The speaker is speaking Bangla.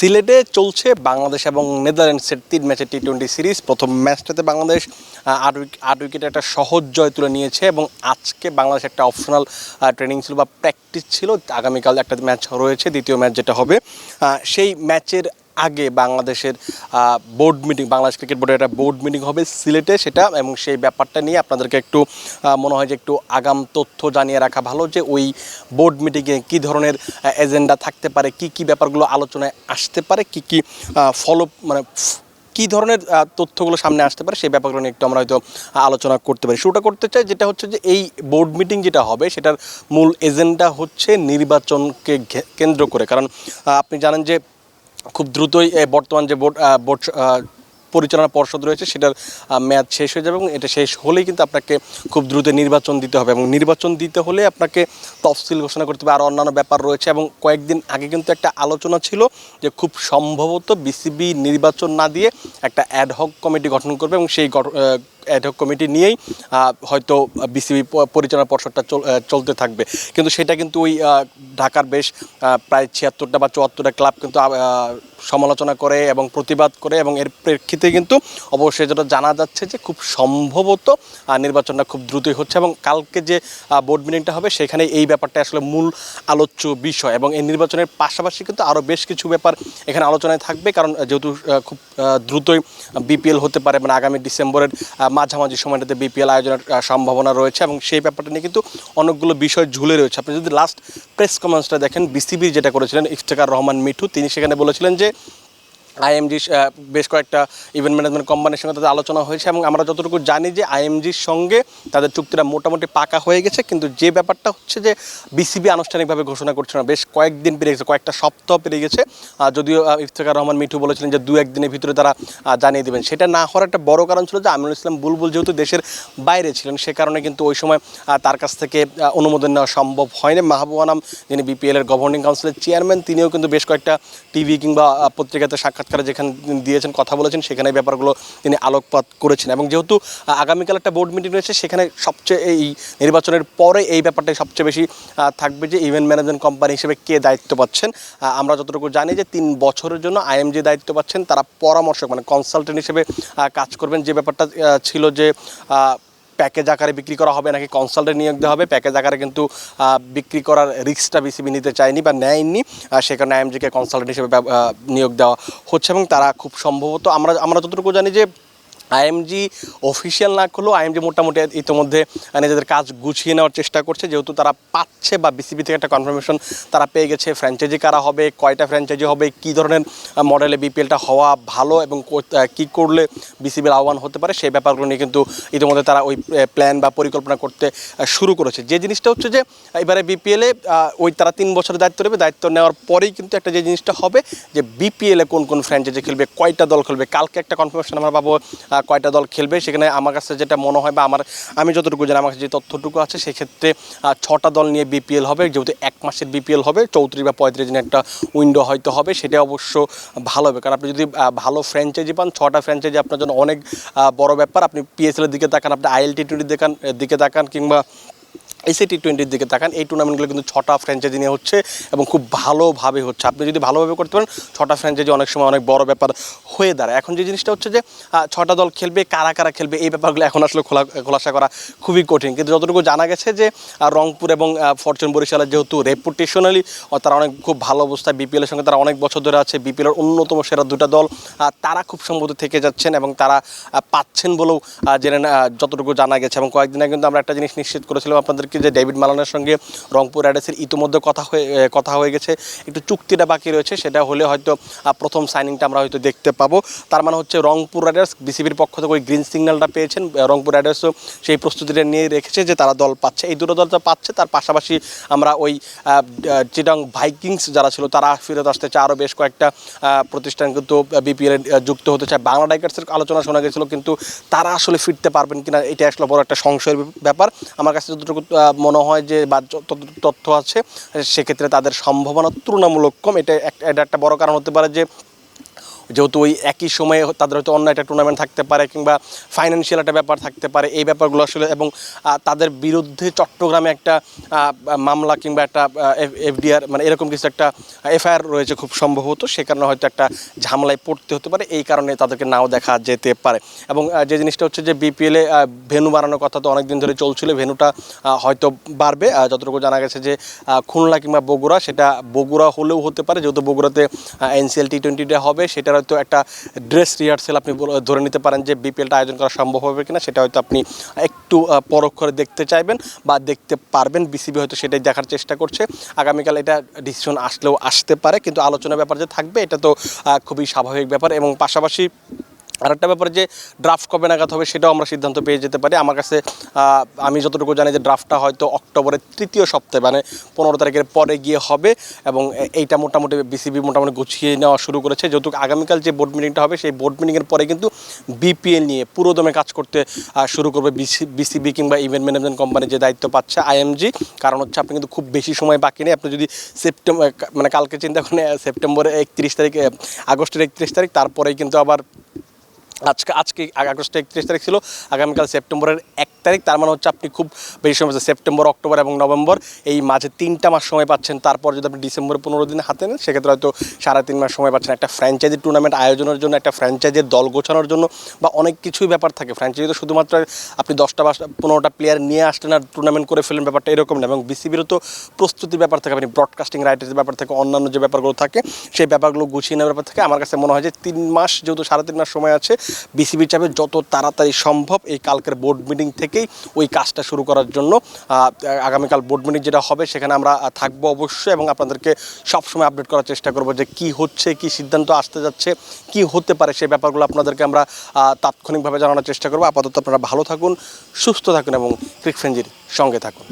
সিলেটে চলছে বাংলাদেশ এবং নেদারল্যান্ডসের তিন ম্যাচের টি টোয়েন্টি সিরিজ। প্রথম ম্যাচটাতে বাংলাদেশ আট আট উইকেটে একটা সহজ জয় তুলে নিয়েছে এবং আজকে বাংলাদেশ একটা অপশনাল ট্রেনিং ছিল বা প্র্যাকটিস ছিল। আগামীকাল একটা ম্যাচ রয়েছে, দ্বিতীয় ম্যাচ যেটা হবে। সেই ম্যাচের আগে বাংলাদেশের বোর্ড মিটিং বাংলাদেশ ক্রিকেট বোর্ডের একটা বোর্ড মিটিং হবে সিলেটে সেটা এবং সেই ব্যাপারটা নিয়ে আপনাদেরকে একটু মনে হয় যে একটু আগাম তথ্য জানিয়ে রাখা ভালো যে ওই বোর্ড মিটিংয়ে কী ধরনের এজেন্ডা থাকতে পারে, কি কি ব্যাপারগুলো আলোচনায় আসতে পারে, কি কি ফলো মানে কী ধরনের তথ্যগুলো সামনে আসতে পারে সেই ব্যাপারগুলো নিয়ে একটু আমরা হয়তো আলোচনা করতে পারি। শুরুটা করতে চাই যেটা হচ্ছে যে এই বোর্ড মিটিং যেটা হবে সেটার মূল এজেন্ডা হচ্ছে নির্বাচনকে কেন্দ্র করে। কারণ আপনি জানেন যে খুব দ্রুতই বর্তমান যে বোর্ড বোর্ড পরিচালনা পর্ষদ রয়েছে, সেটার মেয়াদ শেষ হয়ে যাবে এবং এটা শেষ হলেই কিন্তু আপনাকে খুব দ্রুত নির্বাচন দিতে হবে এবং নির্বাচন দিতে হলে আপনাকে তফসিল ঘোষণা করতে হবে। আর অন্যান্য ব্যাপার রয়েছে এবং কয়েকদিন আগে কিন্তু একটা আলোচনা ছিল যে খুব সম্ভবত বিসিবি নির্বাচন না দিয়ে একটা অ্যাডহক কমিটি গঠন করবে এবং সেই অ্যাডহক কমিটি নিয়েই হয়তো বিসিবি পরিচালনা পর্ষদটা চল- চলতে থাকবে। কিন্তু সেটা কিন্তু ওই ঢাকার বেশ প্রায় ছিয়াত্তরটা বা চুয়াত্তরটা ক্লাব কিন্তু সমালোচনা করে এবং প্রতিবাদ করে এবং এর প্রেক্ষিতে কিন্তু অবশ্যই যেটা জানা যাচ্ছে যে খুব সম্ভবত নির্বাচনটা খুব দ্রুতই হচ্ছে এবং কালকে যে বোর্ড মিটিংটা হবে সেখানে এই ব্যাপারটা আসলে মূল আলোচ্য বিষয় এবং এই নির্বাচনের পাশাপাশি কিন্তু আরও বেশ কিছু ব্যাপার এখানে আলোচনায় থাকবে। কারণ যেহেতু খুব দ্রুতই বিপিএল হতে পারে মানে আগামী ডিসেম্বরের মাঝামাঝি সময়টাতে বিপিএল আয়োজনের সম্ভাবনা রয়েছে এবং সেই ব্যাপারটা নিয়ে কিন্তু অনেকগুলো বিষয় ঝুলে রয়েছে। আপনি যদি লাস্ট প্রেস কনফারেন্সটা দেখেন বিসিবির যেটা করেছিলেন ইফতেকার রহমান মিঠু, তিনি সেখানে বলেছিলেন যে আইএমজি বেশ কয়েকটা ইভেন্ট ম্যানেজমেন্ট কোম্পানির সঙ্গে তাদের আলোচনা হয়েছে এবং আমরা যতটুকু জানি যে আইএমজির সঙ্গে তাদের চুক্তিটা মোটামুটি পাকা হয়ে গেছে। কিন্তু যে ব্যাপারটা হচ্ছে যে বিসিবি আনুষ্ঠানিকভাবে ঘোষণা করছে না বেশ কয়েকদিন পেরিয়ে গেছে কয়েকটা সপ্তাহ পেরিয়ে গেছে। যদিও আহ, ইফতেখার রহমান মিঠু বলেছিলেন যে দু একদিনের ভিতরে তারা জানিয়ে দেবেন। সেটা না হওয়ার একটা বড় কারণ ছিল যে আমিনুল ইসলাম বুলবুল যেহেতু দেশের বাইরে ছিলেন সে কারণে কিন্তু ওই সময় তার কাছ থেকে অনুমোদন নেওয়া সম্ভব হয়নি। মাহবুব আনাম যিনি বিপিএলের গভর্নিং কাউন্সিলের চেয়ারম্যান তিনিও কিন্তু বেশ কয়েকটা টিভি কিংবা পত্রিকাতে পত্রিকাতে সাক্ষাৎকারে যেখানে দিয়েছেন, কথা বলেছেন, সেখানে ব্যাপারগুলো তিনি আলোকপাত করেছেন। এবং যেহেতু আগামীকাল একটা বোর্ড মিটিং রয়েছে, সেখানে সবচেয়ে এই নির্বাচনের পরে এই ব্যাপারটাই সবচেয়ে বেশি থাকবে যে ইভেন্ট ম্যানেজমেন্ট কোম্পানি হিসেবে কে দায়িত্ব পাচ্ছেন। আমরা যতটুকু জানি যে তিন বছরের জন্য আইএমজি দায়িত্ব পাচ্ছেন, তারা পরামর্শক মানে কনসালটেন্ট হিসেবে কাজ করবেন। যে ব্যাপারটা ছিল যে প্যাকেজ আকারে বিক্রি করা হবে নাকি কনসালটেন্ট নিয়োগ দেওয়া হবে? প্যাকেজ আকারে কিন্তু বিক্রি করার রিস্কটা বিসিবি নিতে চায়নি বা নেয়নি সে কারণে আইএমজিকে কনসালটেন্ট হিসেবে নিয়োগ দেওয়া হচ্ছে এবং তারা খুব সম্ভবত, আমরা আমরা যতটুকু জানি যে আইএমজি অফিসিয়াল না করলেও আইএমজি মোটামুটি ইতিমধ্যে নিজেদের কাজ গুছিয়ে নেওয়ার চেষ্টা করছে। যেহেতু তারা পাচ্ছে বা বিসিবি থেকে একটা কনফার্মেশন তারা পেয়ে গেছে। ফ্র্যাঞ্চাইজি কারা হবে, কয়টা ফ্র্যাঞ্চাইজি হবে, কী ধরনের মডেলে বিপিএলটা হওয়া ভালো এবং কো- করলে বিসিবির আহ্বান হতে পারে, সেই ব্যাপারগুলো নিয়ে কিন্তু ইতিমধ্যে তারা ওই প্ল্যান বা পরিকল্পনা করতে শুরু করেছে। যে জিনিসটা হচ্ছে যে, এবারে বিপিএলে ওই তারা তিন বছরের দায়িত্ব নেবে। দায়িত্ব নেওয়ার পরেই কিন্তু একটা যে জিনিসটা হবে যে বিপিএলে কোন কোন ফ্র্যাঞ্চাইজি খেলবে, কয়টা দল খেলবে, কালকে একটা কনফার্মেশন আমরা পাবো কয়টা দল খেলবে, সেখানে আমার কাছে যেটা মনে হয় বা আমার, আমি যতটুকু জানি, আমার কাছে যে তথ্যটুকু আছে, সেক্ষেত্রে ছটা দল নিয়ে বিপিএল হবে, যেহেতু এক মাসের বিপিএল হবে, চৌত্রিশ বা পঁয়ত্রিশ দিনের একটা উইন্ডো হয়তো হবে, সেটা অবশ্য ভালো হবে। কারণ আপনি যদি ভালো ফ্র্যাঞ্চাইজি পান, ছটা ফ্র্যাঞ্চাইজি আপনার জন্য অনেক বড় ব্যাপার। আপনি পিএসএলের দিকে তাকান, আপনি আইএল টি টোয়েন্টির দিকে তাকান কিংবা এসি টি টোয়েন্টির দিকে তাকান, এই টুর্নামেন্টগুলো কিন্তু ছটা ফ্র্যাঞ্চাইজি নিয়ে হচ্ছে এবং খুব ভালোভাবে হচ্ছে। আপনি যদি ভালোভাবে করতে পারেন, ছটা ফ্র্যাঞ্চাইজি অনেক সময় অনেক বড় ব্যাপার হয়ে দাঁড়ায়। এখন যে জিনিসটা হচ্ছে যে ছটা দল খেলবে, কারা কারা খেলবে, এই ব্যাপারগুলো এখন আসলে খোলা, খোলাসা করা খুবই কঠিন। কিন্তু যতটুকু জানা গেছে যে রংপুর এবং ফরচুন বরিশালের যেহেতু রেপুটেশনালি তারা অনেক খুব ভালো অবস্থায় বিপিএলের সঙ্গে তারা অনেক বছর ধরে আছে। বিপিএলের অন্যতম সেরা দুটা দল তারা খুব সম্ভবত থেকে যাচ্ছেন এবং তারা পাচ্ছেন বলেও জেনে যতটুকু জানা গেছে। এবং কয়েকদিন আগে কিন্তু আমরা একটা জিনিস নিশ্চিত করেছিলাম আপনাদেরকে যে ডেভিড মালানের সঙ্গে রংপুর রাইডার্সের ইতিমধ্যে কথা হয়ে কথা হয়ে গেছে। একটু চুক্তিটা বাকি রয়েছে সেটা হলে হয়তো প্রথম সাইনিংটা আমরা হয়তো দেখতে পাবো। তার মানে হচ্ছে রংপুর রাইডার্স বিসিবির পক্ষ থেকে ওই গ্রিন সিগন্যালটা পেয়েছেন। রংপুর রাইডার্সও সেই প্রস্তুতিটা নিয়ে রেখেছে যে তারা দল পাচ্ছে। এই দুটো দল তো পাচ্ছে তার পাশাপাশি আমরা ওই আহ, ভাইকিংস যারা ছিল তারা ফেরত আসতে চায়। আরও বেশ কয়েকটা প্রতিষ্ঠান কিন্তু বিপিএল যুক্ত হতে চায়। বাংলা ডাইকার্সের আলোচনা শোনা গেছিল কিন্তু তারা আসলে ফিরতে পারবেন কিনা এটা আসলে বড় একটা সংশয়ের ব্যাপার। আমার কাছে যতটুকু মনে হয় যে বা তথ্য আছে, সেক্ষেত্রে তাদের সম্ভাবনা তুলনামূলক কম। এটা এটা একটা বড় কারণ হতে পারে যে যেহেতু ওই একই সময়ে তাদের হয়তো অন্য একটা টুর্নামেন্ট থাকতে পারে কিংবা ফাইন্যান্সিয়াল একটা ব্যাপার থাকতে পারে, এই ব্যাপারগুলো আসলে এবং তাদের বিরুদ্ধে চট্টগ্রামে একটা মামলা কিংবা একটা এফডিআর মানে এরকম কিছু একটা এফআইআর রয়েছে খুব সম্ভবত, সে কারণে হয়তো একটা ঝামেলায় পড়তে হতে পারে, এই কারণে তাদেরকে নাও দেখা যেতে পারে। এবং যে জিনিসটা হচ্ছে যে বিপিএলে ভেনু বাড়ানোর কথা তো অনেক দিন ধরে চলছিল, ভেনুটা হয়তো বাড়বে যতটুকু জানা গেছে যে খুলনা কিংবা বগুড়া, সেটা বগুড়া হলেও হতে পারে, যেহেতু বগুড়াতে এনসিএল টি টোয়েন্টিটা হবে, সেটার হয়তো একটা ড্রেস রিহার্সেল আপনি ধরে নিতে পারেন যে বিপিএলটা আয়োজন করা সম্ভব হবে কিনা, সেটা হয়তো আপনি একটু পরোক্ষ করে দেখতে চাইবেন বা দেখতে পারবেন। বিসিবি হয়তো সেটাই দেখার চেষ্টা করছে। আগামীকাল এটা ডিসিশন আসলেও আসতে পারে, কিন্তু আলোচনা ব্যাপার যে থাকবে, এটা তো খুবই স্বাভাবিক ব্যাপার। এবং পাশাপাশি আরেকটা ব্যাপার যে ড্রাফট কবে নাগাদ হবে সেটাও আমরা সিদ্ধান্ত পেয়ে যেতে পারি। আমার কাছে আমি যতটুকু জানি যে ড্রাফটটা হয়তো অক্টোবরের তৃতীয় সপ্তাহে মানে পনেরো তারিখের পরে গিয়ে হবে এবং এইটা মোটামুটি বিসিবি মোটামুটি গুছিয়ে নেওয়া শুরু করেছে। যেহেতু আগামীকাল যে বোর্ড মিটিংটা হবে, সেই বোর্ড মিটিংয়ের পরে কিন্তু বিপিএল নিয়ে পুরোদমে কাজ করতে শুরু করবে বিসিবি কিংবা ইভেন্ট ম্যানেজমেন্ট কোম্পানি যে দায়িত্ব পাচ্ছে আইএমজি কারণ হচ্ছে আপনি কিন্তু খুব বেশি সময় বাকি নেই। আপনি যদি সেপ্টেম্বর মানে কালকে চিন্তা করেন সেপ্টেম্বরের একত্রিশ তারিখ আগস্টের একত্রিশ তারিখ, তারপরেই কিন্তু আবার আজকে আজকে আগস্ট একত্রিশ তারিখ ছিল। আগামীকাল সেপ্টেম্বরের এক তারিখ, তার মানে হচ্ছে আপনি খুব বেশি সময় পাচ্ছেন সেপ্টেম্বর, অক্টোবর এবং নভেম্বর। এই মাঝে তিনটা মাস সময় পাচ্ছেন, তারপর যদি আপনি ডিসেম্বর পনেরো দিন হাতে নেন, সেক্ষেত্রে হয়তো সাড়ে তিন মাস সময় পাচ্ছেন। একটা ফ্র্যাঞ্চাইজি টুর্নামেন্ট আয়োজনের জন্য, একটা ফ্র্যাঞ্চাইজির দল গোছানোর জন্য বা অনেক কিছুই ব্যাপার থাকে। ফ্র্যাঞ্চাইজি তো শুধুমাত্র আপনি দশটা বা পনেরোটা প্লেয়ার নিয়ে আসলেন আর টুর্নামেন্ট করে ফেলেন ব্যাপারটা এরকম না। এবং বিসিবিরও তো প্রস্তুতির ব্যাপার থাকে, আপনি ব্রডকাস্টিং রাইটের ব্যাপার থাকে, অন্যান্য যে ব্যাপারগুলো থাকে, সেই ব্যাপারগুলো গুছিয়ে নেওয়ার ব্যাপার থাকে। আমার কাছে মনে হয় যে তিন মাস, যেহেতু সাড়ে তিন মাস সময় আছে বিসিবির চাপে যত তাড়াতাড়ি সম্ভব এই কালকের বোর্ড মিটিং থেকেই ওই কাজটা শুরু করার জন্য আগামীকাল বোর্ড মিটিং যেটা হবে সেখানে আমরা থাকব অবশ্যই এবং আপনাদেরকে সবসময় আপডেট করার চেষ্টা করব যে কি হচ্ছে, কি সিদ্ধান্ত আসতে যাচ্ছে, কি হতে পারে সেই ব্যাপারগুলো আপনাদেরকে আমরা তাৎক্ষণিকভাবে জানানোর চেষ্টা করব। আপাতত আপনারা ভালো থাকুন, সুস্থ থাকুন এবং ক্রিকফ্রেঞ্জির সঙ্গে থাকুন।